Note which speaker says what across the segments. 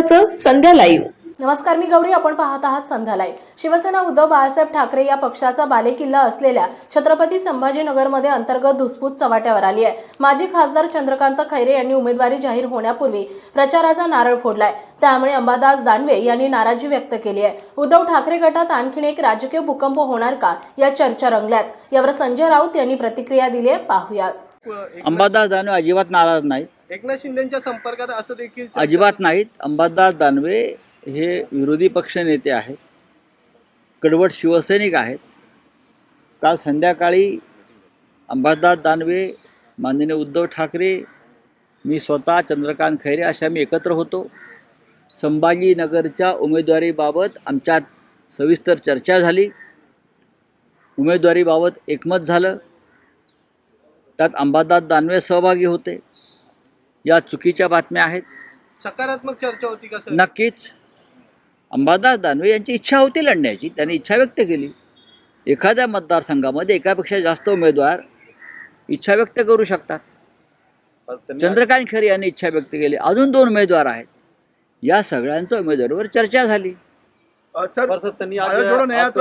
Speaker 1: महाराष्ट्राचं संध्या लाईव्ह
Speaker 2: नमस्कार मी गौरी. आपण पाहत आहात संध्यालाय शिवसेना उद्धव बाळासाहेब ठाकरे या पक्षाचा बालेकिल्ला असलेल्या छत्रपती संभाजीनगरमध्ये अंतर्गत धुसफूस चव्हाट्यावर आली आहे. माजी खासदार चंद्रकांत खैरे यांनी उमेदवारी जाहीर होण्यापूर्वी प्रचाराचा नारळ फोडलाय. त्यामुळे अंबादास दानवे यांनी नाराजी व्यक्त केली आहे. उद्धव ठाकरे गटात आणखीन एक राजकीय भूकंप होणार का या चर्चा रंगल्यात. यावर संजय राऊत यांनी प्रतिक्रिया दिली आहे. पाहुयात.
Speaker 3: अंबादास दानवे अजिबात नाराज नाहीत.
Speaker 4: एकनाथ शिंदेच्या संपर्कात असं देखील
Speaker 3: अजिबात नाहीत. अंबादास दानवे हे विरोधी पक्ष नेते आहेत. कडवट शिवसैनिक आहेत. काल संध्याकाळी अंबादास दानवे माननीय उद्धव ठाकरे मी स्वतः चंद्रकांत खैरे अशा मी एकत्र होतो. संभाजीनगरच्या उमेदवारीबाबत आमच्यात सविस्तर चर्चा झाली. उमेदवारीबाबत एकमत झालं. त्यात अंबादास दानवे सहभागी होते. या चुकीच्या बातम्या आहेत.
Speaker 4: सकारात्मक चर्चा होती का सर?
Speaker 3: नक्कीच. अंबादास दानवे यांची इच्छा होती लढण्याची. त्यांनी इच्छा व्यक्त केली. एखाद्या मतदारसंघामध्ये एकापेक्षा जास्त उमेदवार इच्छा व्यक्त करू शकतात. चंद्रकांत खरे यांनी इच्छा व्यक्त केली. अजून दोन उमेदवार आहेत. या सगळ्यांचं उमेदवारीवर चर्चा झाली.
Speaker 5: सर
Speaker 6: त्यांनी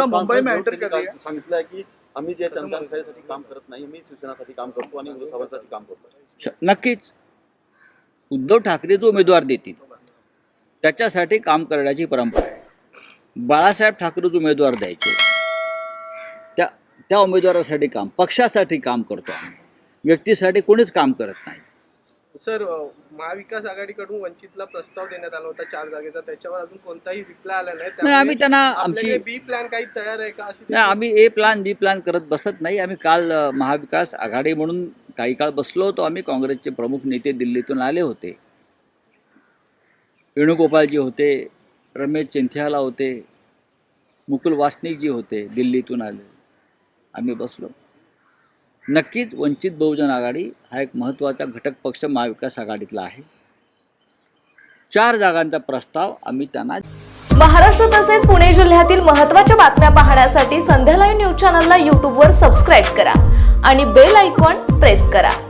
Speaker 5: मुंबई में एंटर
Speaker 6: सांगितलं की आम्ही जे चंद्रकांतसाठी काम करत नाही मी शिवसेनासाठी काम करतो आणि उद्धव साहेबांसाठी काम करतो.
Speaker 3: नक्कीच. उद्धव ठाकरे जो उमेदवार देतील त्याच्यासाठी काम करण्याची परंपरा आहे. बाळासाहेब ठाकरे जो उमेदवार द्यायचे त्या त्या उमेदवारासाठी काम पक्षासाठी काम करतो आम्ही. व्यक्तीसाठी कोणीच काम करत नाही.
Speaker 4: सर महाविकास आघाडीकडून वंचितला प्रस्ताव देण्यात आला होता चार जागेचा. त्याच्यावर अजून कोणताही रिप्लाय आला नाही.
Speaker 3: आम्ही त्यांना आमची
Speaker 4: बी प्लॅन काही तयार आहे का अशी
Speaker 3: नाही आम्ही ए प्लॅन बी प्लॅन करत बसत नाही. आम्ही काल महाविकास आघाडी म्हणून काही काळ बसलो होतो. आम्ही काँग्रेसचे प्रमुख नेते दिल्लीतून आले होते. वेणुगोपालजी होते रमेश चिंथियाला होते मुकुल वासनिकजी होते दिल्लीतून आले. आम्ही बसलो. नक्कीच वंचित बहुजन आघाडी हा एक महत्त्वाचा घटक पक्ष महाविकास आघाडीतला आहे. चार जागांचा प्रस्ताव आम्ही त्यांना
Speaker 1: महाराष्ट्र तसेच पुणे जिल्ह्यातील महत्त्वाच्या बातम्या पाहण्यासाठी संध्या लाईव्ह न्यूज चॅनलला यूट्यूबवर सबस्क्राईब करा आणि बेल आयकॉन प्रेस करा.